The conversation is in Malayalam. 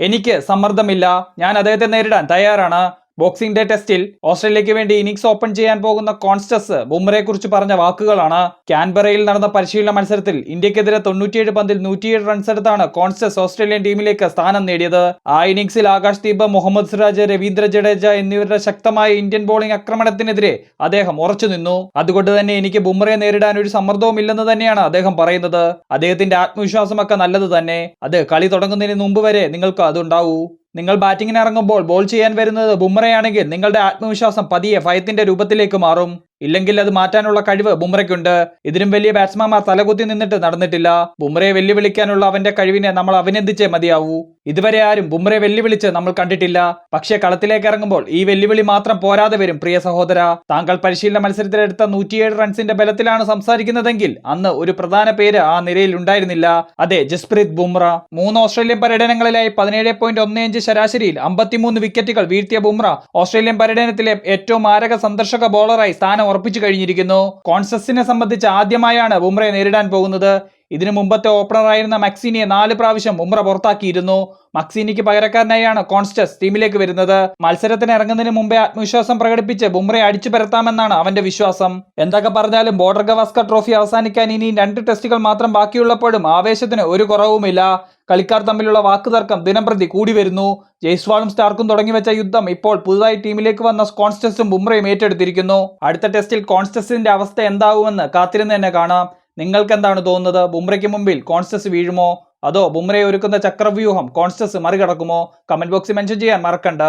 എനിക്ക് സമ്മർദ്ദമില്ല. ഞാൻ അദ്ദേഹത്തെ നേരിടാൻ തയ്യാറാണ്. ബോക്സിംഗ് ഡേ ടെസ്റ്റിൽ ഓസ്ട്രേലിയയ്ക്ക് വേണ്ടി ഇന്നിംഗ്സ് ഓപ്പൺ ചെയ്യാൻ പോകുന്ന കോൺസ്റ്റസ് ബുംറയെ കുറിച്ച് പറഞ്ഞ വാക്കുകളാണ് കാൻബറയിൽ നടന്ന പരിശീലന മത്സരത്തിൽ ഇന്ത്യക്കെതിരെ തൊണ്ണൂറ്റിയേഴ് പന്തിൽ നൂറ്റിയേഴ് റൺസ് എടുത്താണ് കോൺസ്റ്റസ് ഓസ്ട്രേലിയൻ ടീമിലേക്ക് സ്ഥാനം നേടിയത്. ആ ഇന്നിംഗ്സിൽ ആകാശ് ദീപ് മുഹമ്മദ് സിറാജ് രവീന്ദ്ര ജഡേജ എന്നിവരുടെ ശക്തമായ ഇന്ത്യൻ ബോളിംഗ് ആക്രമണത്തിനെതിരെ അദ്ദേഹം ഉറച്ചു നിന്നു. അതുകൊണ്ട് തന്നെ എനിക്ക് ബുംറയെ നേരിടാൻ ഒരു സമ്മർദ്ദവും ഇല്ലെന്ന് തന്നെയാണ് അദ്ദേഹം പറയുന്നത്. അദ്ദേഹത്തിന്റെ ആത്മവിശ്വാസമൊക്കെ നല്ലത് തന്നെ. അത് കളി തുടങ്ങുന്നതിന് മുമ്പ് വരെ നിങ്ങൾക്ക് അതുണ്ടാവൂ. നിങ്ങൾ ബാറ്റിങ്ങിന് ഇറങ്ങുമ്പോൾ ബോൾ ചെയ്യാൻ വരുന്നത് ബുംറയാണെങ്കിൽ നിങ്ങളുടെ ആത്മവിശ്വാസം പതിയെ ഭയത്തിന്റെ രൂപത്തിലേക്ക് മാറും. ഇല്ലെങ്കിൽ അത് മാറ്റാനുള്ള കഴിവ് ബുംറയ്ക്കുണ്ട്. ഇതിനും വലിയ ബാറ്റ്സ്മാൻമാർ തലകുത്തി നിന്നിട്ട് നടന്നിട്ടില്ല. ബുംറയെ വെല്ലുവിളിക്കാനുള്ള അവന്റെ കഴിവിനെ നമ്മൾ അഭിനന്ദിച്ചേ മതിയാവൂ. ഇതുവരെ ആരും ബുംറയെ വെല്ലുവിളിച്ച് നമ്മൾ കണ്ടിട്ടില്ല. പക്ഷേ കളത്തിലേക്ക് ഇറങ്ങുമ്പോൾ ഈ വെല്ലുവിളി മാത്രം പോരാതെ വരും പ്രിയ സഹോദര. താങ്കൾ പരിശീലന മത്സരത്തിലെടുത്ത നൂറ്റിയേഴ് റൺസിന്റെ ബലത്തിലാണ് സംസാരിക്കുന്നതെങ്കിൽ അന്ന് ഒരു പ്രധാന പേര് ആ നിരയിൽ ഉണ്ടായിരുന്നില്ല. അതെ ജസ്പ്രീത് ബുംറ. മൂന്ന് ഓസ്ട്രേലിയൻ പര്യടനങ്ങളിലായി പതിനേഴ് പോയിന്റ് ഒന്ന് അഞ്ച് ശരാശരിയിൽ അമ്പത്തിമൂന്ന് വിക്കറ്റുകൾ വീഴ്ത്തിയ ബുംറ ഓസ്ട്രേലിയൻ പര്യടനത്തിലെ ഏറ്റവും മാരക സന്ദർശക ബോളറായി സ്ഥാനം ഉറപ്പിച്ചു കഴിഞ്ഞിരിക്കുന്നു. കോൺസസിനെ സംബന്ധിച്ച് ആദ്യമായാണ് ബുംറയെ നേരിടാൻ പോകുന്നത്. ഇതിനു മുമ്പത്തെ ഓപ്പണറായിരുന്ന മക്സീനിയെ നാല് പ്രാവശ്യം ഉമ്ര പുറത്താക്കിയിരുന്നു. മക്സീനിക്ക് പകരക്കാരനായാണ് കോൺസ്റ്റസ് ടീമിലേക്ക് വരുന്നത്. മത്സരത്തിന് ഇറങ്ങുന്നതിന് മുമ്പേ ആത്മവിശ്വാസം പ്രകടിപ്പിച്ച് ബുംറയെ അടിച്ചു പരത്താമെന്നാണ് അവന്റെ വിശ്വാസം. എന്തൊക്കെ പറഞ്ഞാലും ബോർഡർ ഗവാസ്കർ ട്രോഫി അവസാനിക്കാൻ ഇനി രണ്ട് ടെസ്റ്റുകൾ മാത്രം ബാക്കിയുള്ളപ്പോഴും ആവേശത്തിന് ഒരു കുറവുമില്ല. കളിക്കാർ തമ്മിലുള്ള വാക്കുതർക്കം ദിനംപ്രതി കൂടി വരുന്നു. ജയ്സ്വാളും സ്റ്റാർക്കും തുടങ്ങി വെച്ച യുദ്ധം ഇപ്പോൾ പുതുതായി ടീമിലേക്ക് വന്ന കോൺസ്റ്റസും ബുംറയും ഏറ്റെടുത്തിരിക്കുന്നു. അടുത്ത ടെസ്റ്റിൽ കോൺസ്റ്റസിന്റെ അവസ്ഥ എന്താവുമെന്ന് കാത്തിരുന്ന് തന്നെ കാണാം. നിങ്ങൾക്ക് എന്താണ് തോന്നുന്നത്? ബുംറയ്ക്ക് മുമ്പിൽ കോൺസ്റ്റസ് വീഴുമോ? അതോ ബുംറയെ ഒരുക്കുന്ന ചക്രവ്യൂഹം കോൺസ്റ്റസ് മറികടക്കുമോ? കമന്റ് ബോക്സിൽ മെൻഷൻ ചെയ്യാൻ മറക്കണ്ട.